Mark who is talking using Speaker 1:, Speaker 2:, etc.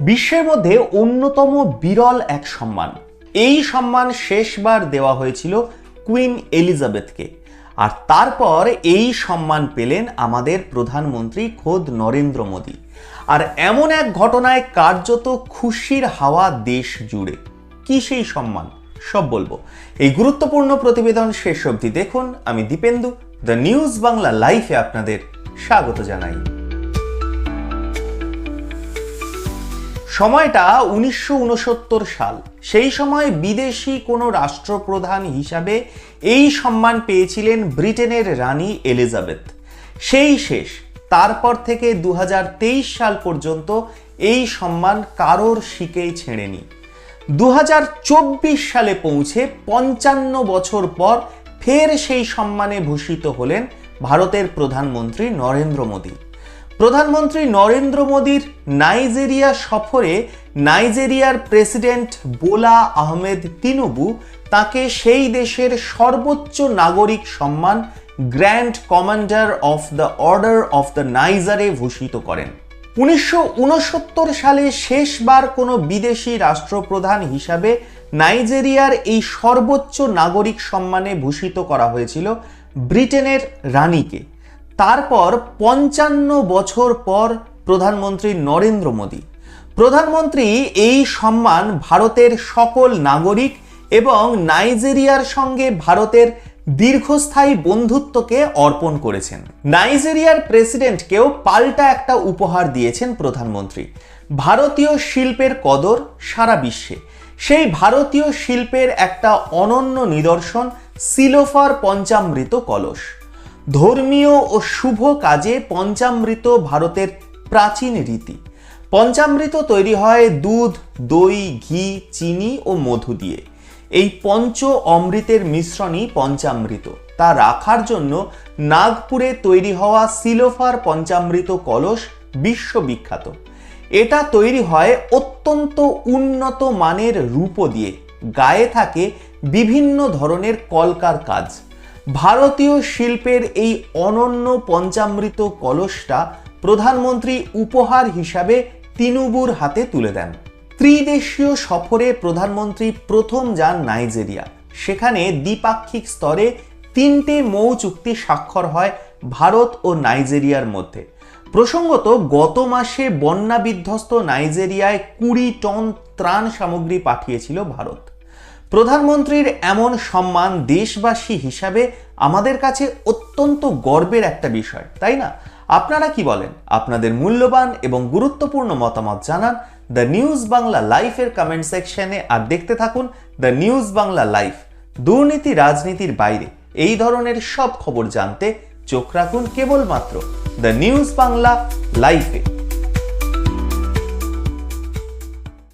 Speaker 1: বিশ্বের মধ্যে অন্যতম বিরল এক সম্মান। এই সম্মান শেষবার দেওয়া হয়েছিল কুইন এলিজাবেথকে। আর তারপর এই সম্মান পেলেন আমাদের প্রধানমন্ত্রী খোদ নরেন্দ্র মোদী। আর এমন এক ঘটনায় কার্যত খুশির হাওয়া দেশ জুড়ে। কি সেই সম্মান? সব বলব। এই গুরুত্বপূর্ণ প্রতিবেদন শেষ অবধি দেখুন। আমি দীপেন্দু, দ্য নিউজ বাংলা লাইফে আপনাদের স্বাগত জানাই। সময়টা উনিশশো উনসত্তর সাল। সেই সময় বিদেশি কোনো রাষ্ট্রপ্রধান হিসাবে এই সম্মান পেয়েছিলেন ব্রিটেনের রানী এলিজাবেথ। সেই শেষ, তারপর থেকে দু হাজার তেইশ সাল পর্যন্ত এই সম্মান কারোর শিকেই ছেড়েনি। দু হাজার চব্বিশ সালে পৌঁছে পঞ্চান্ন বছর পর ফের সেই সম্মানে ভূষিত হলেন ভারতের প্রধানমন্ত্রী নরেন্দ্র মোদী। প্রধানমন্ত্রী নরেন্দ্র মোদীর নাইজেরিয়া সফরে নাইজেরিয়ার প্রেসিডেন্ট বোলা আহমেদ তিনুবু তাকে সেই দেশের সর্বোচ্চ নাগরিক সম্মান grand commander of the order of the নাইজারে ভূষিত করেন। উনিশশো উনসত্তর সালে শেষবার কোনো বিদেশি রাষ্ট্রপ্রধান হিসাবে নাইজেরিয়ার এই সর্বোচ্চ নাগরিক সম্মানে ভূষিত করা হয়েছিল ব্রিটেনের রানীকে। তারপর পঞ্চান্ন বছর পর প্রধানমন্ত্রী নরেন্দ্র মোদী। প্রধানমন্ত্রী এই সম্মান ভারতের সকল নাগরিক এবং নাইজেরিয়ার সঙ্গে ভারতের দীর্ঘস্থায়ী বন্ধুত্বকে অর্পণ করেছেন। নাইজেরিয়ার প্রেসিডেন্টকেও পাল্টা একটা উপহার দিয়েছেন প্রধানমন্ত্রী। ভারতীয় শিল্পের কদর সারা বিশ্বে। সেই ভারতীয় শিল্পের একটা অনন্য নিদর্শন সিলোফার পঞ্চামৃত কলস। ধর্মীয় ও শুভ কাজে পঞ্চামৃত ভারতের প্রাচীন রীতি। পঞ্চামৃত তৈরি হয় দুধ, দই, ঘি, চিনি ও মধু দিয়ে। এই পঞ্চ অমৃতের মিশ্রণই পঞ্চামৃত। তা রাখার জন্য নাগপুরে তৈরি হওয়া সিলোফার পঞ্চামৃত কলস বিশ্ববিখ্যাত। এটা তৈরি হয় অত্যন্ত উন্নত মানের রূপ দিয়ে। গায়ে থাকে বিভিন্ন ধরনের কলকার কাজ। ভারতীয় শিল্পের এই অনন্য পঞ্চামৃত কলসটা প্রধানমন্ত্রী উপহার হিসাবে তিনুবুর হাতে তুলে দেন। ত্রিদেশীয় সফরে প্রধানমন্ত্রী প্রথম যান নাইজেরিয়া। সেখানে দ্বিপাক্ষিক স্তরে তিনটে মৌ চুক্তি স্বাক্ষর হয় ভারত ও নাইজেরিয়ার মধ্যে। প্রসঙ্গত, গত মাসে বন্যা বিধ্বস্ত নাইজেরিয়ায় কুড়ি টন ত্রাণ সামগ্রী পাঠিয়েছিল ভারত। প্রধানমন্ত্রীর এমন সম্মান দেশবাসী হিসাবে আমাদের কাছে অত্যন্ত গর্বের একটা বিষয়, তাই না? আপনারা কি বলেন? আপনাদের মূল্যবান এবং গুরুত্বপূর্ণ মতামত জানান দ্য নিউজ বাংলা লাইফের কমেন্ট সেকশনে আর দেখতে থাকুন দ্য নিউজ বাংলা লাইফ, দুর্নীতি রাজনীতির বাইরে। এই ধরনের সব খবর জানতে চোখ রাখুন কেবলমাত্র দ্য নিউজ বাংলা লাইফে।